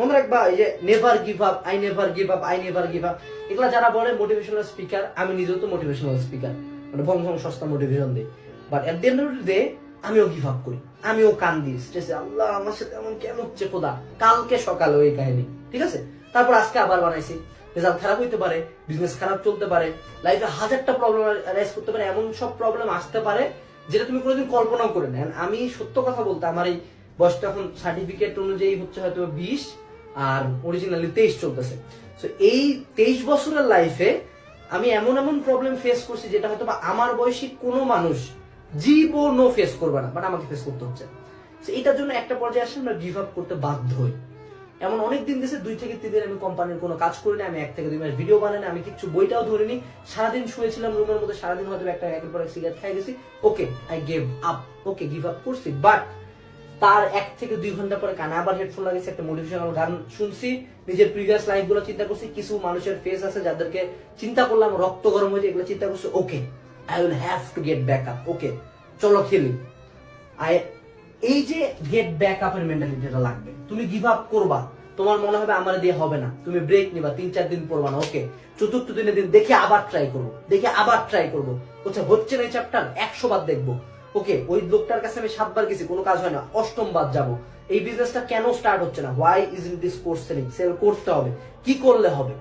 মনে রাখবা, এই যে never give up I never give up I never give up এগুলা যারা বলে মোটিভেশনাল স্পিকার আমি নিজেও তো মোটিভেশনাল স্পিকার মানে ভং ভং সস্তা মোটিভেশন দিই। But at the end of day আমিও গিভ আপ করি। আমিও কান্দি স্ট্রেসে আল্লাহ, আমার সাথে এমন কেন হচ্ছে খোদা? কালকে সকালে ওই কাহিনী, ঠিক আছে? তারপর আজকে আবার বানাইছি। রেজাল্ট খারাপ হইতে পারে বিজনেস খারাপ চলতে পারে লাইফে হাজারটা প্রবলেম রাইজ করতে পারে, এমন সব প্রবলেম আসতে পারে, যেটা তুমি কোনোদিন কল্পনাও করে নেন আমি সত্য কথা বলতে, আমার এই বয়সটা এখন সার্টিফিকেট অনুযায়ী হচ্ছে হয়তো বিশ আর অরিজিনালি তেইশ চলতেছে। তো এই তেইশ বছরের লাইফে আমি এমন এমন প্রবলেম ফেস করছি যেটা হয়তো বা আমার বয়সী কোনো মানুষ জীবনও ফেস করবে না বাট আমাকে ফেস করতে হচ্ছে। এটার জন্য একটা পর্যায়ে আসলে আমরা গিভ আপ করতে বাধ্য হই। এমন অনেক দিন গেছে, দুই থেকে তিন দিন আমি কোম্পানির কোনো কাজ করি না আমি এক থেকে দুই মাস ভিডিও বানাইনি আমি কিছু বইটাও ধরিনি। সারাদিন শুয়েছিলাম রুমের মধ্যে, সারাদিন হয়তো একটা একের পর এক সিগারেট খাই গেছি। Okay I gave up okay give up করছি বাট তার এক থেকে দুই ঘণ্টা পরে কানে আবার হেডফোন লাগিয়েছি একটা মোটিভেশনাল গান শুনছি। নিজের প্রিভিয়াস লাইফগুলো চিন্তা করছি। কিছু মানুষের ফেস আছে যাদেরকে চিন্তা করলাম রক্ত গরম হয়ে যায় এগুলো চিন্তা করছি okay I will have to get back up okay চলো খেলি। আই এই যে গেট ব্যাক আপের মেন্টালিটিটা লাগবে, তুমি গিভ আপ করবা। তোমার মনে হবে আমার দিয়ে হবে না। তুমি ব্রেক নিবা, তিন চার দিন পড়বা না ওকে চতুর্থ দিনের দিন দেখে আবার ট্রাই করব, দেখে আবার ট্রাই করব। আচ্ছা হচ্ছে না এই চ্যাপ্টার একশো বার দেখব। ওকে, ওই লোকটার কাছে আমি সাতবার গেছি, কোনো কাজ হয় না, অষ্টম বার যাব। এই বিজনেসটা কেন স্টার্ট হচ্ছে না? Why is in this course selling sell করতে হবে। কি করলে হবে?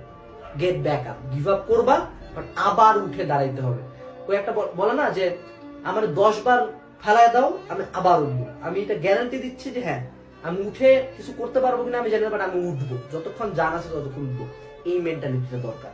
Get back up give up করবা বাট আবার উঠে দাঁড়াইতে হবে। ওই একটা বলে না যে, আমার দশ বার ফেলায় দাও, আমি আবার উঠবো। আমি এটা গ্যারান্টি দিচ্ছি যে হ্যাঁ আমি উঠে কিছু করতে পারব কিনা আমি জানি না বাট আমি উঠবো। যতক্ষণ জান আছে ততক্ষণ উঠবো। এই মেন্টালিটিটা দরকার।